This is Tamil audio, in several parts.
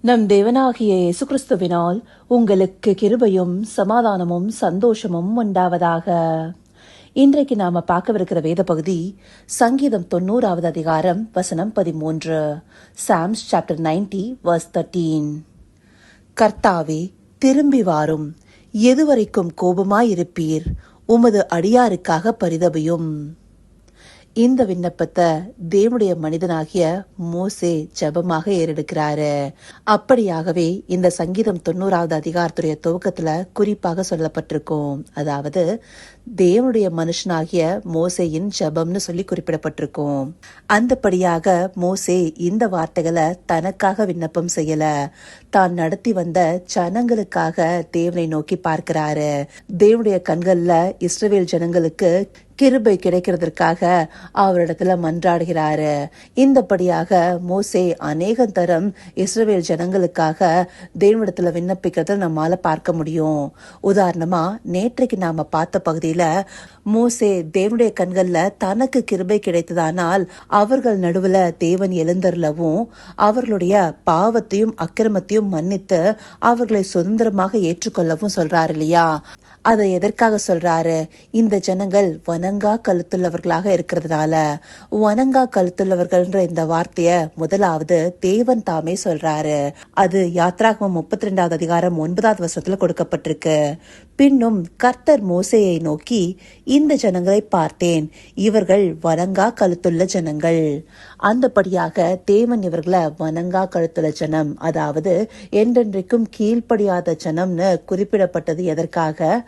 நம் தேவனாகிய இயேசு கிறிஸ்துவினால் உங்களுக்கு கிருபையும் சமாதானமும் சந்தோஷமும் உண்டாவதாக. இன்றைக்கு நாம பார்க்கவிருக்கிற வேத பகுதி சங்கீதம் தொண்ணூறாவது அதிகாரம் வசனம் பதிமூன்று. Psalms chapter ninety verse thirteen கர்த்தாவே திரும்பி வாரும். எதுவரைக்கும் கோபமாயிருப்பீர். உமது அடியாருக்காக பரிதபியும். இந்த விண்ணப்பத்தை தேவனுடைய மனிதனாகிய மோசே ஜெபமாக ஏறெடுக்கிறாரு. அப்படியாகவே இந்த சங்கீதம் தொண்ணூறாவது அதிகாரத்துடைய துவக்கத்துல குறிப்பாக சொல்லப்பட்டிருக்கும். அதாவது தேவனுடைய மனுஷனாகிய மோசேயின் ஜெபம்னு சொல்லி குறிப்பிடப்பட்டிருக்கும். அந்தபடியாக மோசே இந்த வார்த்தைகளை தனக்காக விண்ணப்பம் செய்யல. தான் நடத்தி வந்த ஜனங்களுக்காக தேவனை நோக்கி பார்க்கிறாரு. தேவனுடைய கண்கள்ல இஸ்ரவேல் ஜனங்களுக்கு கிருபை கிடைக்கிறதற்காக அவரிடத்துல மன்றாடுகிறாரு. இந்தபடியாக மோசே அநேக தரம் இஸ்ரவேல் ஜனங்களுக்காக தேவனிடத்துல விண்ணப்பிக்கிறத நம்மால பார்க்க முடியும். உதாரணமா நேற்றைக்கு நாம பார்த்த பகுதியில மோசே தேவனுடைய கண்கள்ல தனக்கு கிருபை கிடைத்ததானால் அவர்கள் நடுவுல தேவன் எழுந்தருளவும் அவர்களுடைய பாவத்தையும் அக்கிரமத்தையும் மன்னித்து அவர்களை சுதந்திரமாக ஏற்றுக்கொள்ளவும் சொல்றாரு இல்லையா? அதை எதற்காக சொல்றாரு? இந்த ஜனங்கள் வனங்கா கழுத்துள்ளவர்களாக இருக்கிறதுனால. வனங்கா கழுத்துள்ளவர்கள்ன்ற இந்த வார்த்தைய முதலாவது தேவன் தாமே சொல்றாரு. அது யாத்ராகமம் முப்பத்தி ரெண்டாவது அதிகாரம் ஒன்பதாவது வருஷத்துல கொடுக்கப்பட்டிருக்கு. பின்னும் கர்த்தர் மோசையை நோக்கி இந்த ஜனங்களை பார்த்தேன். இவர்கள் வனங்கா கழுத்துள்ள ஜனங்கள். அந்தபடியாக தேவன் இவர்களை வனங்கா கழுத்துள்ள ஜனம் அதாவது என்றென்றைக்கும் கீழ்ப்படியாத ஜனம்னு குறிப்பிடப்பட்டது எதற்காக?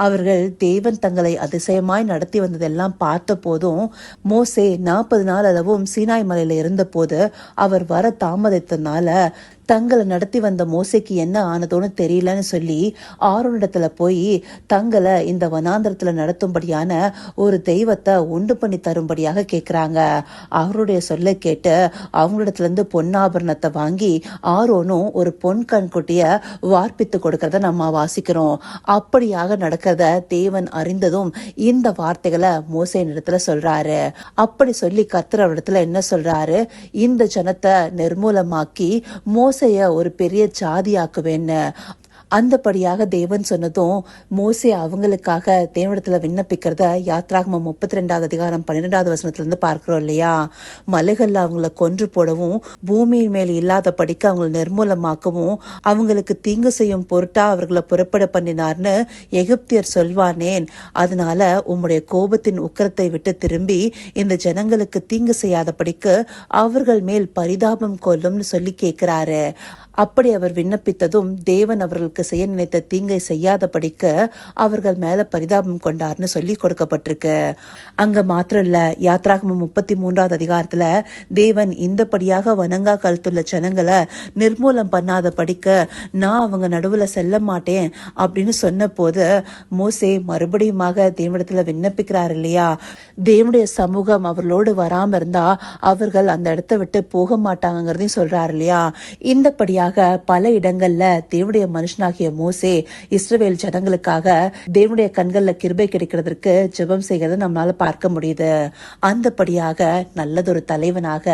அவர்கள் தேவன் தங்களை அதிசயமாய் நடத்தி வந்ததெல்லாம் பார்த்த போதும் மோசே நாற்பது நாள் அளவும் சீனாய் மலையில இருந்தபோது அவர் வர தாமதித்தனால தங்களை நடத்தி வந்த மோசைக்கு என்ன ஆனதோன்னு தெரியலன்னு சொல்லி ஆரோனிடத்துல போய் தங்களை இந்த வனாந்திரத்துல நடத்தும்படியான ஒரு தெய்வத்தை உண்டு பண்ணி தரும்படியாக கேட்குறாங்க அவருடைய சொல்ல கேட்டு அவங்களிடத்துல இருந்து பொன்னாபரணத்தை வாங்கி ஆரோனும் ஒரு பொன் கண்குட்டிய வார்ப்பித்து கொடுக்கறத நம்ம வாசிக்கிறோம். அப்படியாக நடக்கிறத தேவன் அறிந்ததும் இந்த வார்த்தைகளை மோசையின் இடத்துல சொல்றாரு. அப்படி சொல்லி கத்துற இடத்துல என்ன சொல்றாரு? இந்த ஜனத்தை நிர்மூலமாக்கி மோசைய ஒரு பெரிய ஜாதியாக்குவேன்னு. அந்தபடியாக தேவன் சொன்னதும் மோசே அவங்களுக்காக தேவனிடத்துல விண்ணப்பிக்கிறத யாத்ராகம முப்பத்தி ரெண்டாவது அதிகாரம் பன்னிரெண்டாவது வசனத்திலிருந்து பார்க்குறோம் பார்க்கிறோம் இல்லையா? மலைகளில் அவங்கள கொன்று போடவும் பூமியின் மேல் இல்லாத படிக்க அவங்களை நிர்மூலமாக்கவும் அவங்களுக்கு தீங்கு செய்யும் பொருட்டா அவர்களை புறப்பட பண்ணினார்னு எகிப்தியர் சொல்வானேன். அதனால உம்முடைய கோபத்தின் உக்கரத்தை விட்டு திரும்பி இந்த ஜனங்களுக்கு தீங்கு செய்யாதபடிக்கு அவர்கள் மேல் பரிதாபம் கொள்ளும்னு சொல்லி கேட்கிறாரு. அப்படி அவர் விண்ணப்பித்ததும் தேவன் அவர்களுக்கு செய்ய நினைத்த தீங்கை செய்யாத படிக்க அவர்கள் மேல பரிதாபம் கொண்டார்னு சொல்லி கொடுக்கப்பட்டிருக்கு. அங்க மாத்திரம் இல்ல யாத்ராகமம் முப்பத்தி மூன்றாவது அதிகாரத்துல தேவன் இந்தபடியாக வணங்கா கழுத்துள்ள ஜனங்களை நிர்மூலம் பண்ணாத படிக்க நான் அவங்க நடுவுல செல்ல மாட்டேன் அப்படின்னு சொன்ன போது மோசே மறுபடியுமாக தேவனிடத்துல விண்ணப்பிக்கிறார் இல்லையா? தேவனுடைய சமூகம் அவர்களோடு வராம இருந்தா அவர்கள் அந்த இடத்த விட்டு போக மாட்டாங்கிறதையும் சொல்றாரு இல்லையா? இந்தபடியாக பல இடங்கள்ல தேவனுடைய மனுஷனாகிய மோசே இஸ்ரவேல் ஜனங்களுக்காக தேவனுடைய கண்கள்ல கிருபை கிடைக்கிறதற்கு ஜெபம் செய்கிறத நம்மளால பார்க்க முடியுது. அந்தபடியாக நல்லதொரு தலைவனாக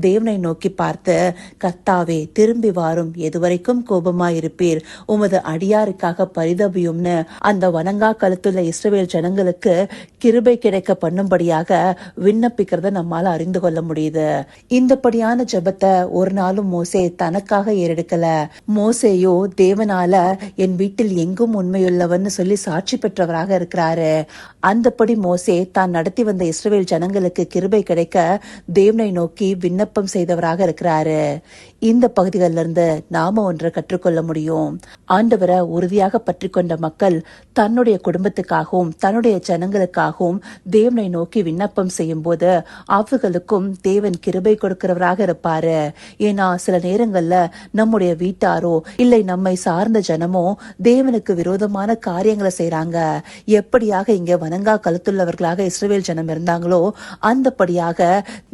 தேவனை நோக்கி பார்த்து கர்த்தாவே திரும்பி வாரும். எதுவரைக்கும் கோபமா இருப்பீர் உமது அடியாருக்காக பரிதபியும்னு அந்த வணங்கா கழுத்துள்ள இஸ்ரவேல் ஜனங்களுக்கு கிருபை கிடைக்க பண்ணும்படியாக விண்ணப்பிக்கிறத நம்மால அறிந்து கொள்ள முடியுது. இந்தபடியான ஜெபத்தை ஒரு நாளும் மோசே தனக்காக ஏறெடுக்கல மோசேயோ தேவனால என் வீட்டில் எங்கும் உண்மையுள்ளவன் சொல்லி சாட்சி பெற்றவராக இருக்கிறாரு. அந்தபடி மோசே தான் நடத்தி வந்த இஸ்ரவேல் ஜனங்களுக்கு கிருபை கிடைக்க தேவனை நோக்கி விண்ணப்பம் செய்தவராக இருக்கிறாரு. இந்த பகுதிகளில் இருந்து நாம ஒன்றை கற்றுக்கொள்ள முடியும். ஆண்டவரை உறுதியாக பற்றி கொண்ட மக்கள் தன்னுடைய குடும்பத்துக்காகவும் தன்னுடைய ஜனங்களுக்காகவும் தேவனை நோக்கி விண்ணப்பம் செய்யும் போது அவர்களுக்கும் தேவன் கிருபை கொடுக்கிறவராக இருப்பாரு. ஏன்னா சில நேரங்கள்ல நம்முடைய வீட்டாரோ இல்லை நம்மை சார்ந்த ஜனமோ தேவனுக்கு விரோதமான காரியங்களை செய்யறாங்க எப்படியாக இங்க வணங்கா கழுத்துள்ளவர்களாக இஸ்ரேல் ஜனம் இருந்தாங்களோ அந்தபடியாக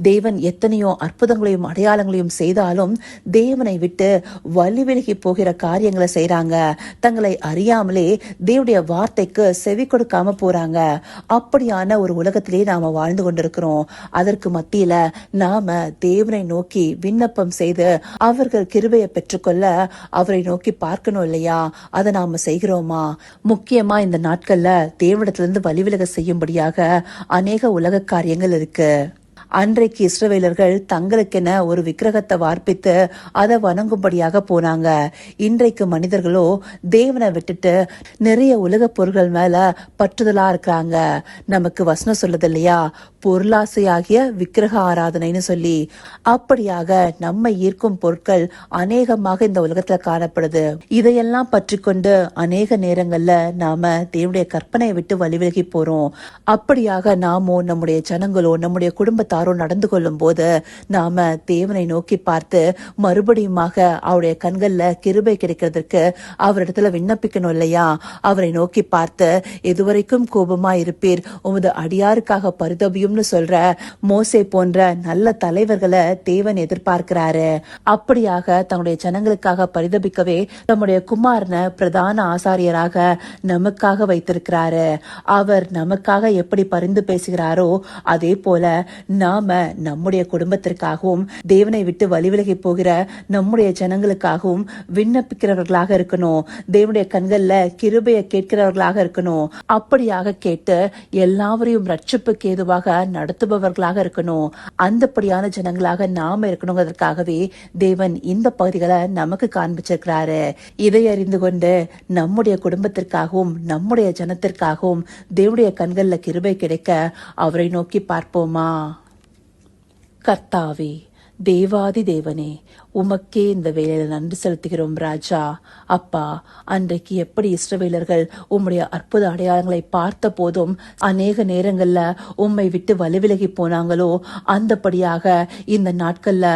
தேவன் எத்தனையோ அற்புதங்களையும் அடையாளங்களையும் செய்தாலும் தேவனை விட்டு வழி விலகி போகிற காரியங்களை செய்யறாங்க தங்களை அறியாமலே தேவனுடைய வார்த்தைக்கு செவி கொடுக்காம போறாங்க. அப்படியான ஒரு உலகத்திலே நாம வாழ்ந்து கொண்டிருக்கிறோம். அதற்கு மத்தியில நாம தேவனை நோக்கி விண்ணப்பம் செய்து அவர்கள் கிருபையை பெற்றுக்கொள்ள அவரை நோக்கி பார்க்கணும் இல்லையா? அதை நாம செய்கிறோமா? முக்கியமா இந்த நாட்கள்ல தேவனிடத்திலிருந்து வழிவிலக செய்யும்படியாக அநேக உலக காரியங்கள் இருக்கு. அன்றைக்கு இஸ்ரவேலர்கள் தங்களுக்கென ஒரு விக்கிரகத்தை வார்ப்பித்து அதை வணங்கும்படியாக போனாங்க. இன்றைக்கு மனிதர்களோ தேவனை விட்டுட்டு நிறைய உலக பொருள்கள் மேல பற்றுதலா இருக்கிறாங்க. நமக்கு வசனம் சொல்லுது இல்லையா? பொருளாசையாகிய விக்கிரக ஆராதனைன்னு சொல்லி. அப்படியாக நம்மை ஈர்க்கும் பொருட்கள் அநேகமாக இந்த உலகத்துல காணப்படுது. இதையெல்லாம் பற்றி கொண்டு அநேக நேரங்கள்ல நாம தேவனுடைய கற்பனையை விட்டு வழிவிலகி போறோம். அப்படியாக நாமோ நம்முடைய ஜனங்களோ நம்முடைய குடும்பத்தார் நடந்து கொள்ளும் போது நாம தேவனை நோக்கி பார்த்து மறுபடியுமாக அவருடைய கண்கள்ல கிருபை கிடைக்கிறதுக்கு அவரிடத்துல விண்ணப்பிக்கணும் இல்லையா? அவரை நோக்கி பார்த்து எதுவரைக்கும் கோபமா இருப்பீர்? உமது அடியாருக்காக பரிதபியும்னு சொல்ற மோசே போன்ற நல்ல தலைவர்களை தேவன் எதிர்பார்க்கிறாரு. அப்படியாக தன்னுடைய ஜனங்களுக்காக பரிதபிக்கவே நம்முடைய குமாரனை பிரதான ஆசாரியராக நமக்காக வைத்திருக்கிறாரு. அவர் நமக்காக எப்படி பரிந்து பேசுகிறாரோ அதே போல நாம நம்முடைய குடும்பத்திற்காகவும் தேவனை விட்டு வழிவிலகி போகிற நம்முடைய ஜனங்களுக்காகவும் விண்ணப்பிக்கிறவர்களாக இருக்கணும். தேவனுடைய கண்கள்ல கிருபையை கேட்கிறவர்களாக இருக்கணும். அப்படியாக கேட்டு எல்லாவரையும் ரட்சிப்புக்கு ஏதுவாக நடத்துபவர்களாக இருக்கணும். அந்தப்படியான ஜனங்களாக நாம இருக்கணுங்கிறதுக்காகவே தேவன் இந்த பகுதிகளை நமக்கு காண்பிச்சிருக்கிறாரு. இதை அறிந்து கொண்டு நம்முடைய குடும்பத்திற்காகவும் நம்முடைய ஜனத்திற்காகவும் தேவனுடைய கண்கள்ல கிருபை கிடைக்க அவரை நோக்கி பார்ப்போமா? கர்த்தாவே தேவாதி தேவனே உமக்கே இந்த வேலையில நன்றி செலுத்துகிறோம் ராஜா. அப்பா அன்றைக்கு எப்படி இஸ்ரவேலர்கள் உம்முடைய அற்புத அடையாளங்களை பார்த்த போதும் அநேக நேரங்கள்ல உம்மை விட்டு வலுவிலகி போனாங்களோ அந்தபடியாக இந்த நாட்கள்ல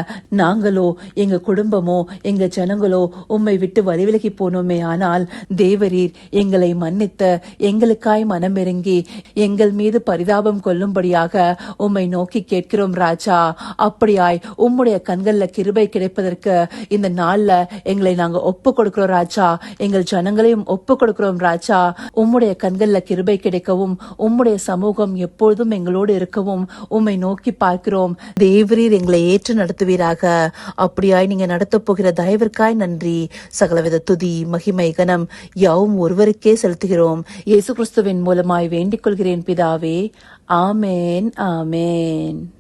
நாங்களோ எங்க குடும்பமோ எங்க ஜனங்களோ உம்மை விட்டு வலுவிலகி போனோமே. ஆனால் தேவரீர் எங்களை மன்னித்து எங்களுக்காய் மனமிறங்கி எங்கள் மீது பரிதாபம் கொள்ளும்படியாக உம்மை நோக்கி கேட்கிறோம் ராஜா. அப்படியாய் உம் உம்முடைய கண்களில் கிருபை கிடைப்பதற்கு இந்த நாள்ல எங்களை நாங்க ஒப்பு கொடுக்கிறோம் ராஜா. எங்கள் ஜனங்களையும் ஒப்பு கொடுக்கிறோம் ராஜா. உம்முடைய கண்களில் கிருபை கிடைக்கவும் உம்முடைய சமூகம் எப்பொழுதும் எங்களோடு இருக்கவும் உம்மை நோக்கி பார்க்கிறோம். தேவரீர் எங்களை ஏற்று நடத்துவீராக. அப்படியாய் நீங்க நடத்த போகிற தயவிற்காய் நன்றி. சகலவித துதி மகிமை கனம் யாவும் ஒருவருக்கே செலுத்துகிறோம். இயேசு கிறிஸ்துவின் மூலமாய் வேண்டிக் கொள்கிறேன் பிதாவே. ஆமேன் ஆமேன்.